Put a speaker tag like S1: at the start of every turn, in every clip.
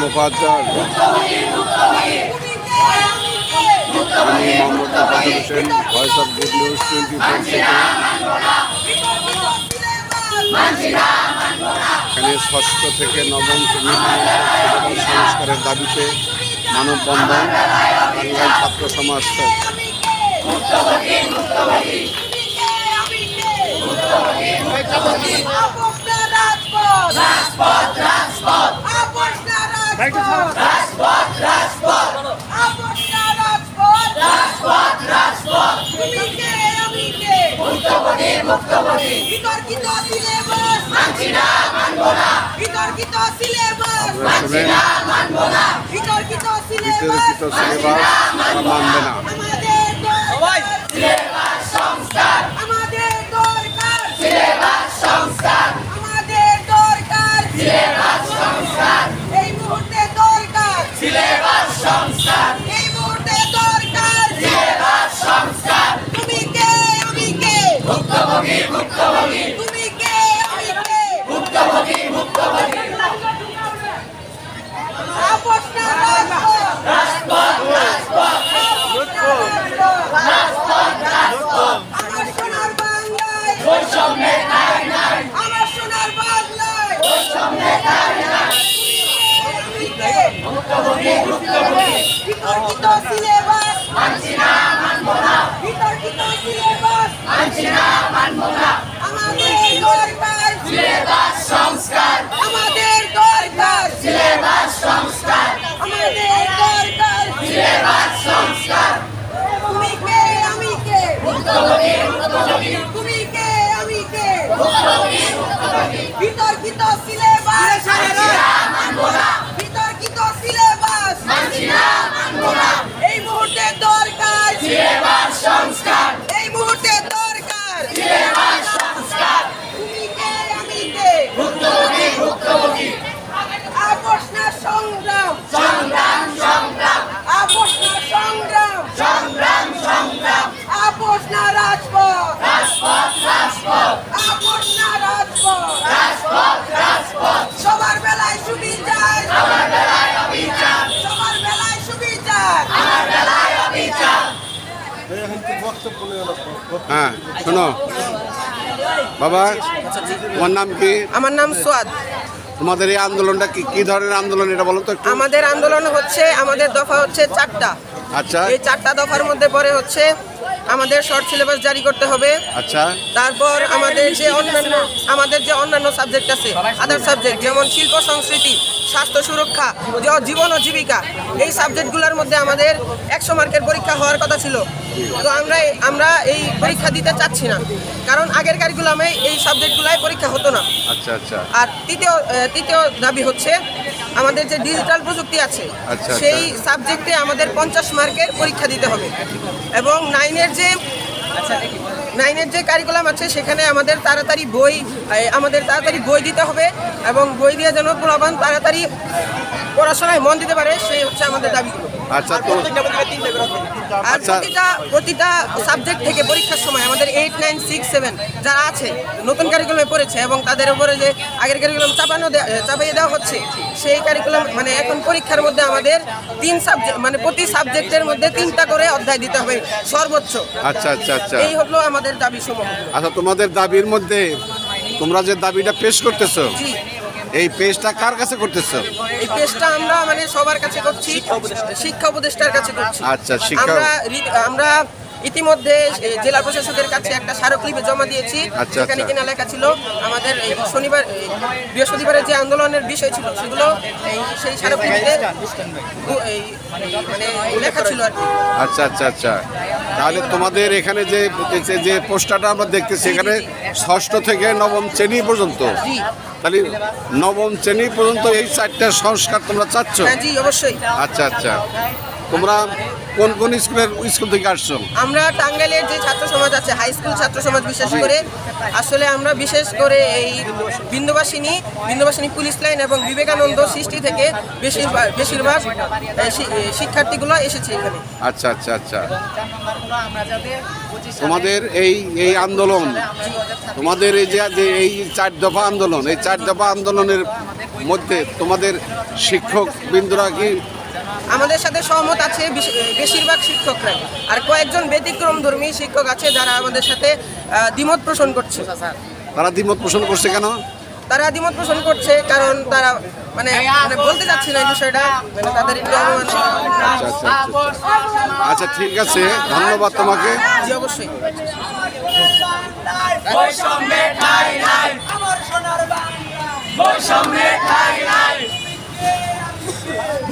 S1: মোফাজ্জল। হোসেন এখানে ষষ্ঠ থেকে নবম শ্রেণি সংস্কারের দাবিতে মানববন্ধন বাংলায় ছাত্র সমাজ
S2: মুক্তবাদী। বিতর্কিত সিলেবাস। মানছি না মানব না। বিতর্কিত সিলেবাস।
S1: মানছি না,
S2: মানব না। বিতর্কিত সিলেবাস।
S1: তারা না।
S2: ভুক্তভোগী ভুক্তভোগী বিতর্কিত সিলেবাস। মানছি না মানব না। এই মুহূর্তে দরকার। সিলেবাস সংস্কার। এই মুহূর্তে দরকার। সিলেবাস সংস্কার। তুমি কে আমি কে? ভুক্তভোগী ভুক্তভোগী। আপোষ না সংগ্রাম। সংগ্রাম সংগ্রাম। আপোষ না সংগ্রাম। সংগ্রাম সংগ্রাম। আপোষ না রাজপথ। রাজপথ রাজপথ। আপোষ না রাজপথ। রাজপথ রাজপথ। সবার বেলায়
S1: হ্যাঁ শোনো। বাবা তোমার নাম কি?
S3: আমার নাম সোয়াদ।
S1: তোমাদের এই আন্দোলনটা কি কি ধরনের আন্দোলন এটা বলো তো একটু?
S3: আমাদের আন্দোলন হচ্ছে আমাদের দফা হচ্ছে চারটা।
S1: আচ্ছা।
S3: এই চারটা দফার মধ্যে পরে হচ্ছে আমাদের শর্ট সিলেবাস জারি করতে হবে।
S1: আচ্ছা।
S3: তারপর আমাদের যে অন্যান্য আমাদের যে অন্যান্য সাবজেক্ট আছে আদার সাবজেক্ট যেমন শিল্প সংস্কৃতি স্বাস্থ্য সুরক্ষা জীবন ও জীবিকা এই সাবজেক্টগুলোর মধ্যে আমাদের একশো মার্কের পরীক্ষা হওয়ার কথা ছিল। তো আমরা আমরা এই পরীক্ষা দিতে চাচ্ছি না। কারণ আগের কারিকুলামে এই সাবজেক্টগুলাই পরীক্ষা হতো না।
S1: আচ্ছা আচ্ছা।
S3: আর তৃতীয় তৃতীয় দাবি হচ্ছে আমাদের যে ডিজিটাল প্রযুক্তি আছে
S1: আচ্ছা,
S3: সেই সাবজেক্টে আমাদের পঞ্চাশ মার্কের পরীক্ষা দিতে হবে। এবং নাইনের যে নাইনের যে কারিকুলাম আছে সেখানে আমাদের তাড়াতাড়ি বই আমাদের তাড়াতাড়ি বই দিতে হবে এবং বই দিয়ে যেন প্রবান তাড়াতাড়ি পড়াশোনায় মন দিতে পারে সেই হচ্ছে আমাদের দাবিগুলো।
S1: আচ্ছা তো
S3: আর
S1: আচ্ছা।
S3: প্রতিটা প্রতিটা সাবজেক্ট থেকে পরীক্ষার সময় আমাদের এইট নাইন সিক্স সেভেন যারা আছে নতুন কারিকুলামে পড়েছে এবং তাদের উপরে যে আগের কারিকুলাম চাপানো চাপিয়ে দেওয়া হচ্ছে সেই কারিকুলাম মানে এখন পরীক্ষার মধ্যে আমাদের তিন সাবজেক্ট মানে প্রতি সাবজেক্টের মধ্যে তিনটা করে অধ্যায় দিতে হবে সর্বোচ্চ।
S1: আচ্ছা আচ্ছা আচ্ছা।
S3: এই হলো আমাদের দাবি সমূহ।
S1: আচ্ছা তোমাদের দাবির মধ্যে তোমরা যে দাবিটা পেশ করতেছো এই পেজটা কার কাছে করতেছ?
S3: এই পেজটা আমরা মানে সবার কাছে করছি শিক্ষা উপদেষ্টার কাছে করছি।
S1: আচ্ছা, শিক্ষা-
S3: আমরা আমরা ইতিমধ্যে জেলা প্রশাসকের কাছে একটা স্মারকলিপি জমা দিয়েছি।
S1: আচ্ছা,
S3: সেখানে
S1: আচ্ছা।
S3: কিনা লেখা ছিল আমাদের শনিবার বৃহস্পতিবারের যে আন্দোলনের বিষয় ছিল সেগুলো এই সেই স্মারকলিপিতে মানে লেখা ছিল আর
S1: আচ্ছা আচ্ছা আচ্ছা। তাহলে তোমাদের এখানে যে যে- পোস্টারটা আমরা দেখতেছি এখানে ষষ্ঠ থেকে নবম শ্রেণি পর্যন্ত। তাহলে নবম শ্রেণি পর্যন্ত এই চারটা সংস্কার তোমরা চাচ্ছ?
S3: হ্যাঁ জি অবশ্যই।
S1: আচ্ছা আচ্ছা। তোমরা কোন কোন স্কুলের স্কুল থেকে আসছো?
S3: আমরা টাঙ্গাইলের যে ছাত্র সমাজ আছে হাই স্কুল ছাত্র সমাজ বিশেষ করে আসলে আমরা বিশেষ করে এই বিন্দুবাসিনী বিন্দুবাসিনী পুলিশ লাইন এবং বিবেকানন্দ সৃষ্টি থেকে বেশিরভাগ বেশিরভাগ শিক্ষার্থীগুলো এসেছে এখানে।
S1: আচ্ছা আচ্ছা আচ্ছা। তোমাদের এই এই আন্দোলন তোমাদের এই যে যে এই চার দফা আন্দোলন এই চার দফা আন্দোলনের মধ্যে তোমাদের শিক্ষক বিন্দুরা কি
S3: আমাদের সাথে সহমত আছে বেশি- বেশিরভাগ শিক্ষকরা আর কয়েকজন ব্যতিক্রম ধর্মী শিক্ষক আছে যারা আমাদের সাথে দ্বিমত পোষণ করছে।
S1: তারা দ্বিমত পোষণ করছে কেন?
S3: তারা দ্বিমত পোষণ করছে কারণ তারা মানে মানে বলতে চাচ্ছি না এই বিষয়টা মানে তাদের একটু
S1: আচ্ছা আচ্ছা আচ্ছা। আচ্ছা ঠিক আছে। ধন্যবাদ তোমাকে।
S3: জি অবশ্যই।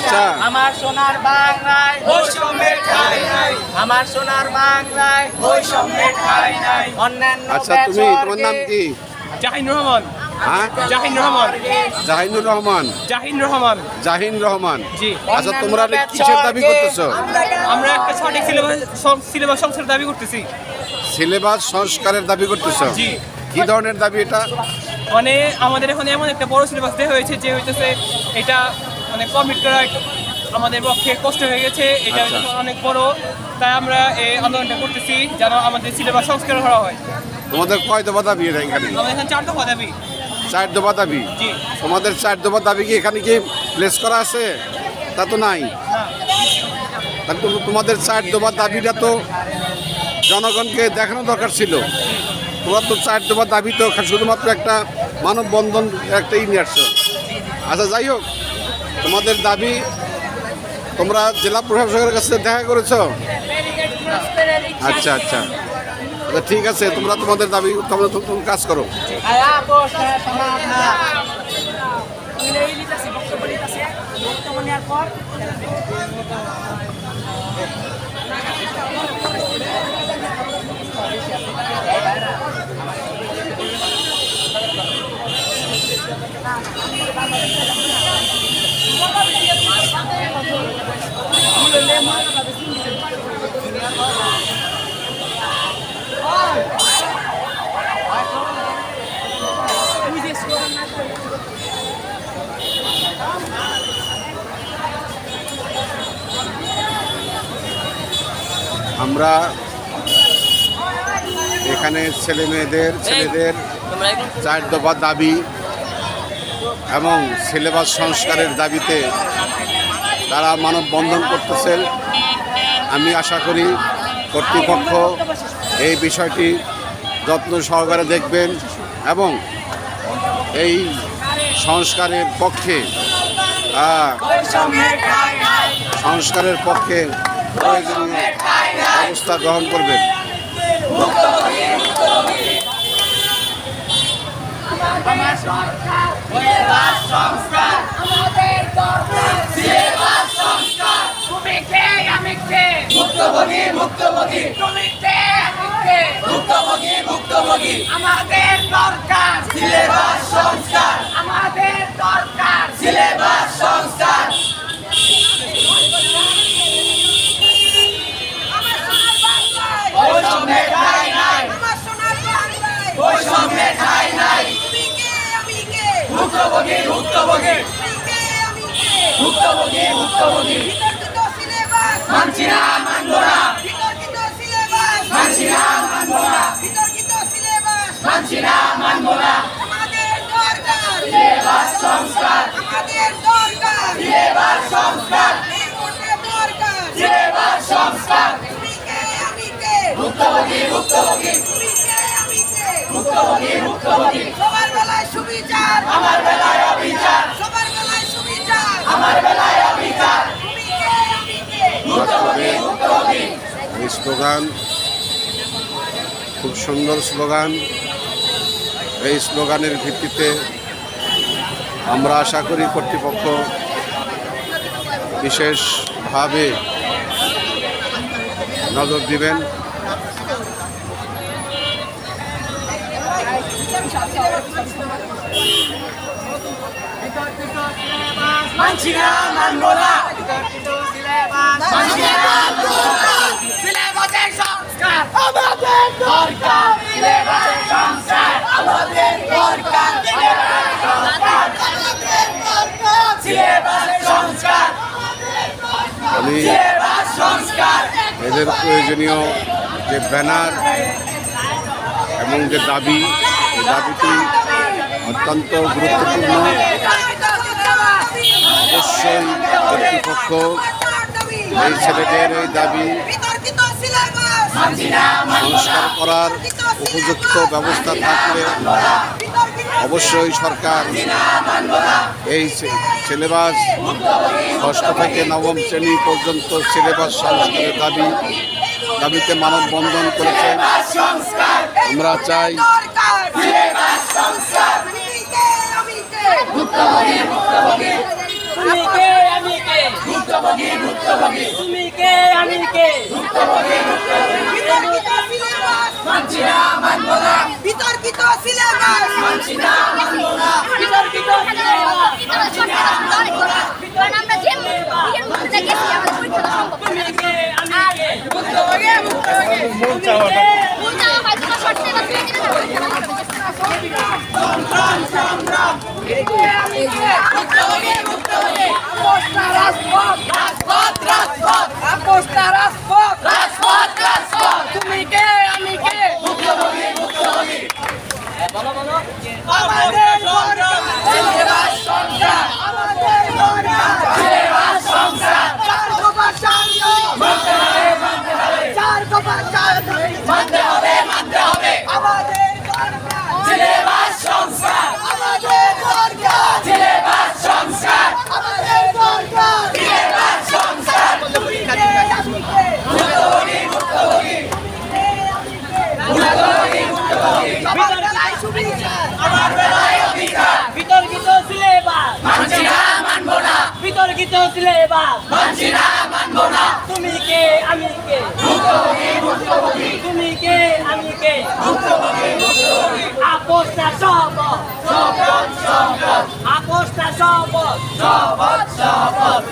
S1: আচ্ছা।
S4: আমার সোনার বাংলায় বৈষম্যের ঠাই নাই। আমার সোনার বাংলায় বৈষম্যের ঠাই নাই। অন্যান্য
S1: আচ্ছা তুমি তোমার নাম কি?
S5: জাহিন রহমান।
S1: হ্যাঁ?
S5: জাহিন রহমান।
S1: জাহিনুর রহমান।
S5: জাহিন রহমান।
S1: জাহিন রহমান।
S5: জি।
S1: আচ্ছা তোমরা কিসের দাবি করতেছো?
S5: আমরা একটা সঠিক সিলেবাস সিলেবাস সংস্কার দাবি করতেছি।
S1: সিলেবাস সংস্কারের দাবি করতেছো?
S5: জি।
S1: কি ধরনের দাবি এটা?
S5: মানে আমাদের এখন এমন একটা বড় সিলেবাস দেওয়া হয়েছে যে হইতেছে এটা মানে কমপ্লিট করা আমাদের পক্ষে কষ্ট হয়ে গেছে এটা
S1: আচ্ছা।
S5: অনেক বড়। তাই আমরা এই আন্দোলনটা করতেছি যেন আমাদের সিলেবাস সংস্কার করা হয়।
S1: তোমাদের কয় দফা দাবি এটা এখানে?
S5: আমাদের এখানে চার দফা দাবি।
S1: চার দফা দাবি তোমাদের চার দফা দাবি কি এখানে কি প্লেস করা আছে? তা তো নাই। তোমাদের চার দফা দাবিটা তো জনগণকে দেখানো দরকার ছিল। তোমরা তো চার দফা দাবি তো শুধুমাত্র একটা মানববন্ধন একটা ই নিয়ে আসছো আচ্ছা যাই হোক তোমাদের দাবি তোমরা জেলা প্রশাসকের কাছে দেখা করেছ? আচ্ছা আচ্ছা। আচ্ছা ঠিক আছে, তোমরা তোমাদের দাবি তোমরা তুমি কাজ করো। আমরা এখানে ছেলে মেয়েদের, ছেলেদের চার দফা দাবি এবং সিলেবাস সংস্কারের দাবিতে তারা মানববন্ধন করতেছেন আমি আশা করি কর্তৃপক্ষ এই বিষয়টি যত্ন সহকারে দেখবেন এবং এই সংস্কারের পক্ষে সংস্কারের পক্ষে প্রয়োজনীয় ব্যবস্থা গ্রহণ করবেন।
S2: আমাদের দরকার
S4: তুমি কে আমি কে?
S2: মুক্তভোগী মুক্তভোগী।
S4: তুমি কে আমি কে?
S2: মুক্তভোগী মুক্তভোগী।
S4: আমাদের দরকার
S2: সিলেবাস সংস্কার।
S4: আমাদের দরকার
S2: সিলেবাস সংস্কার বৈষম্যের ঠাঁই নাই বৈষম্যের ঠাঁই নাই ভুক্তভোগী ভুক্তভোগী ভুক্তভোগী ভুক্তভোগী মানছি না মানব না। মানছি না মানব না। মানছি না মানব না। সিলেবাস সংস্কার। সিলেবাস সংস্কার। সিলেবাস সংস্কার। ভুক্তভোগী ভুক্তভোগী। ভুক্তভোগী ভুক্তভোগী।
S6: সবার বেলায় সুবিচার।
S2: আমার বেলায় অবিচার।
S6: সবার বেলায় সুবিচার।
S2: আমার বেলায় অবিচার
S1: স্লোগান খুব সুন্দর স্লোগান। এই স্লোগানের ভিত্তিতে আমরা আশা করি কর্তৃপক্ষ বিশেষভাবে নজর দিবেন।
S4: মানছি না মানবো না সিলেবাসের সংস্কার। আমাদের দরকার। সিলেবাসের সংস্কার। আমাদের দরকার। সিলেবাসের সংস্কার।
S1: আমি
S4: সিলেবাস
S1: এদের প্রয়োজনীয় যে ব্যানার এবং যে দাবি এই দাবিটি অত্যন্ত গুরুত্বপূর্ণ। অবশ্যই কর্তৃপক্ষ। এই ছেলেদের এই দাবি সংস্কার করার উপযুক্ত ব্যবস্থা থাকলে অবশ্যই সরকার এই সিলেবাস ষষ্ঠ থেকে নবম শ্রেণি পর্যন্ত সিলেবাস সংস্কারের দাবি, দাবিতে মানববন্ধন
S4: সংস্কার
S1: আমরা চাই
S6: কে
S4: তুমি কে আমি কে ভুক্তভোগী ভুক্তভোগী। তুমি কে আমি কে? মানছি না মানবো না।
S6: বিতর্কিত সিলেবাস
S4: মানছি না মানবো না
S7: বিতর্কিত কারণ আমরা যে নিজের মধ্যে গেছি আমাদের পরীক্ষা সম্ভব
S4: তুমি কে আমি কে
S7: ভুক্তভোগী ভুক্তভোগী ভুক্তভোগী হয়তো বা শর্ট সিলেবাস দিয়ে দিলে না পরীক্ষা
S4: রাজপথ রাজপথ আপোষটা রাজপথ রাজপথ রাজপথ তুমি কে আমি কে ভুক্তভোগী ভুক্তভোগী বলো বলো আমাদের দরকার সিলেবাস সংস্কার আমাদের দরকার সিলেবাস সংস্কার চার দফা চার মানতে হবে মানতে হবে চার দফা চার মানতে হবে মানতে হবে আমাদের দরকার সিলেবাস সংস্কার আমাদের দরকার সিলেবাস সংস্কার আমাদের দরকার সিলেবাস সংস্কার বিতর্কিত সিলেবাস মানছি না মানবো না বিতর্কিত সিলেবাস মানছি না মানবো না তুমি কে? আমি কে? ভুক্তভোগী ভুক্তভোগী তুমি কে? আমি কে? ভুক্তভোগী ভুক্তভোগী আপোষটা সব সব সব সব